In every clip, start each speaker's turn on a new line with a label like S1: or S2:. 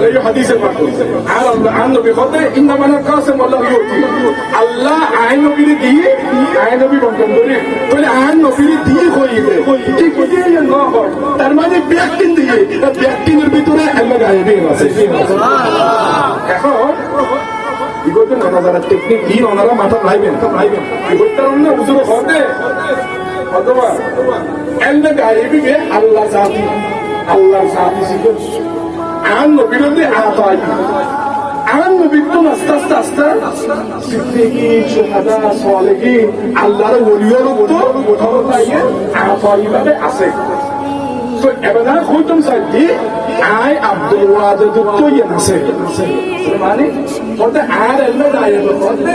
S1: এই হাদিসে পাঠ আর আর নবী হতে ইন্নামানা কাসেম আল্লাহ ইউতি আল্লাহ আইন নবীরে দিয়ে আইন নবী বন্টন করে তাহলে আইন নবীরে দিয়ে হইবে ঠিক বুঝিয়ে না হয় তার মানে ব্যক্তিন দিয়ে ব্যক্তিনের ভিতরে আল্লাহ গায়েবে আছে এখন ইগোতে নানা যারা টেকনিক দিন ওনারা মাথা লাইবেন লাইবেন ইগোটার অন্য উজুর হতে অথবা এলবে গায়েবে আল্লাহ আল্লাহ শিখে আন নবীরতে আতাই আন নবীর তো আস্তে আস্তে আস্তে। সিদ্দিকিন সুহাদা সালেহিন আল্লাহর ওলিয়র উপর কোথাও তাইয়ে আতাই ভাবে আছে। তো এবার হইতাম সাইডি আই আব্দুল ওয়াজেদ তো ইয়ে আছে। মানে বলতে আর এলো বলতে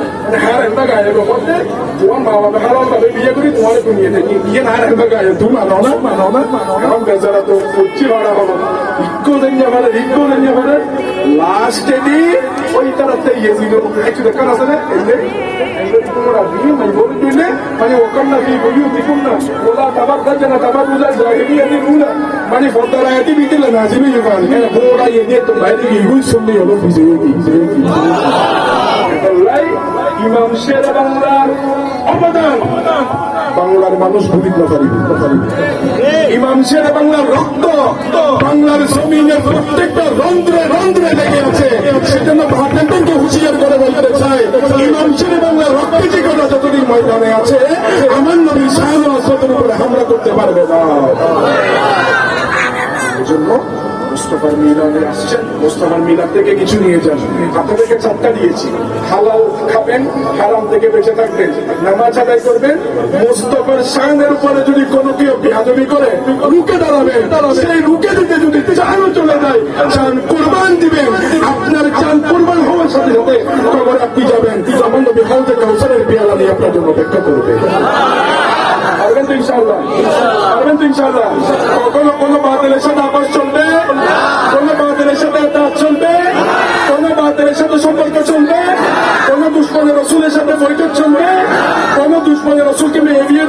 S1: মানে হার এমনি গাইবে করতে তোমার মা বাবা হারাম ভাবে বিয়ে করি তোমার দুনিয়ে থেকে। বিয়ে না গাইবে তুমি মানো না মানো না। এখন বেচারা তো করছি ভাড়া হলো ইক্কো দেঞ্জা পারে ইক্কো দেঞ্জা পারে লাস্টে দি ওই তারাতে ইয়ে ছিল একটু দেখান আছে না? এলে তোমরা দিয়ে মানে বলে দিলে মানে ওখান না কি বলিও দেখুন না। ওলা তাবার কাজে তাবার বুঝা জাহিরি আদি বুঝা। মানে ফোটারা আদি বিদিলে না জিবি হ্যাঁ ইয়ে তো বাইরে গিয়ে শুনলি হলো বুঝে আল্লাহ বাংলার অবদান। বাংলার মানুষ ভূমিক ইমাম শের বাংলার রক্ত, বাংলার জমিনের প্রত্যেকটা রন্ধ্রে রন্ধ্রে লেগে আছে। সেজন্য ভারতেন্দ্রকে হুঁশিয়ার করে বলতে চাই ইমাম শের বাংলার রক্তে যে কথা যতদিন ময়দানে আছে, আমার নবী শাহান আসতের উপরে করতে পারবে না। মোস্তফার মিলাদে আসছেন মোস্তফার মিলাদ থেকে কিছু নিয়ে যান। আপনাদেরকে চারটা দিয়েছি। হালাল খাবেন, হারাম থেকে বেঁচে থাকবেন। নামাজ আদায় করবেন, মোস্তফার শানের উপরে যদি কোনো কেউ বেহাদবি করে রুকে দাঁড়াবেন সেই রুকে দিতে যদি চানও চলে যায় চান কোরবান দিবেন। আপনার চান কোরবান হওয়ার সাথে সাথে কবর আপনি যাবেন। তখন নবী হাউজে কাউসারের পেয়ালা নিয়ে আপনার জন্য অপেক্ষা করবে। পারবেন তো ইনশাআল্লাহ? পারবেন তো ইনশাআল্লাহ? কখনো কোনো বাতিলের সাথে আবার চলবে? সম্পর্কে চলবে কোন দুশ্মনের রসুলের সাথে বৈঠক চলবে কোন দুশ্মনের রসুলকে এগিয়ে